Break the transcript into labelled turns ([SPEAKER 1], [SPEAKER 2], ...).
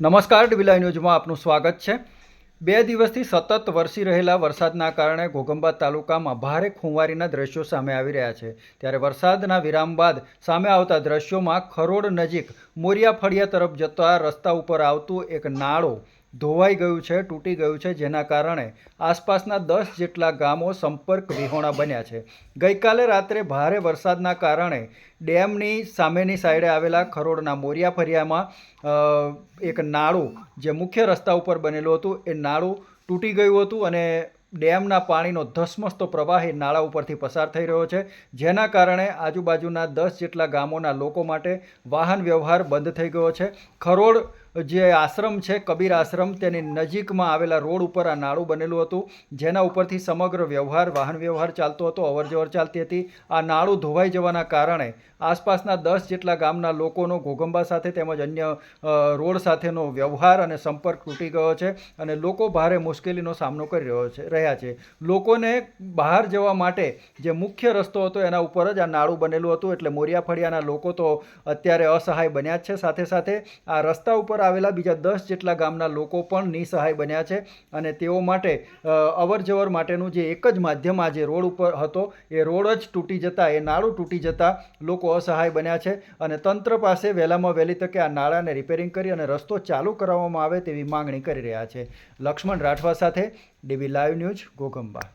[SPEAKER 1] નમસ્કાર ડીબીલાઈ ન્યૂઝમાં આપનું સ્વાગત છે. બે દિવસથી સતત વરસી રહેલા વરસાદના કારણે ઘોગંબા તાલુકામાં ભારે ખુંવારીના દ્રશ્યો સામે આવી રહ્યા છે. ત્યારે વરસાદના વિરામ બાદ સામે આવતા દ્રશ્યોમાં ખરોડ નજીક મોરિયા ફળિયા તરફ જતા રસ્તા ઉપર આવતું એક નાળું ધોવાઈ ગયું છે, તૂટી ગયું છે, જેના કારણે આસપાસના દસ જેટલા ગામો સંપર્ક વિહોણા બન્યા છે. ગઈકાલે રાત્રે ભારે વરસાદના કારણે ડેમની સામેની સાઈડે આવેલા ખરોડના મોરિયા ફરિયામાં એક નાળું જે મુખ્ય રસ્તા ઉપર બનેલું હતું, એ નાળું તૂટી ગયું હતું અને ડેમના પાણીનો ધસમસતો પ્રવાહ એ નાળા ઉપરથી પસાર થઈ રહ્યો છે, જેના કારણે આજુબાજુના દસ જેટલા ગામોના લોકો માટે વાહન વ્યવહાર બંધ થઈ ગયો છે. ખરોડ જે આશ્રમ છે, કબીર આશ્રમ, તેની નજીકમાં આવેલા રોડ ઉપર આ નાળું બનેલું હતું. જેના ઉપરથી સમગ્ર વ્યવહાર, વાહન વ્યવહાર ચાલતો હતો, અવરજવર ચાલતી હતી. આ નાળું ધોવાઈ જવાના કારણે આસપાસના દસ જેટલા ગામના લોકોનો ઘોઘંબા સાથે તેમજ અન્ય રોડ સાથેનો વ્યવહાર અને સંપર્ક તૂટી ગયો છે અને લોકો ભારે મુશ્કેલીનો સામનો કરી રહ્યો છે, રહ્યા છે. લોકોને બહાર જવા માટે જે મુખ્ય રસ્તો હતો, એના ઉપર જ આ નાળું બનેલું હતું. એટલે મોરિયા ફળિયાના લોકો તો અત્યારે અસહાય બન્યા જ છે. સાથે સાથે આ રસ્તા ઉપર આવેલા બીજા દસ જેટલા ગામના લોકો પણ નિસહાય બન્યા છે અને તેઓ માટે અવર જવર માટેનું જે એક જ માધ્યમ આ જે રોડ ઉપર હતો, એ રોડ જ તૂટી જતાં, એ નાળું તૂટી જતા લોકો અસહાય બન્યા છે અને તંત્ર પાસે વહેલામાં વહેલી તકે આ નાળાને રિપેરિંગ કરી અને રસ્તો ચાલુ કરાવવામાં આવે તેવી માંગણી કરી રહ્યા છે. લક્ષ્મણ રાઠવા સાથે ડીબી લાઈવ ન્યૂઝ ઘોગંબા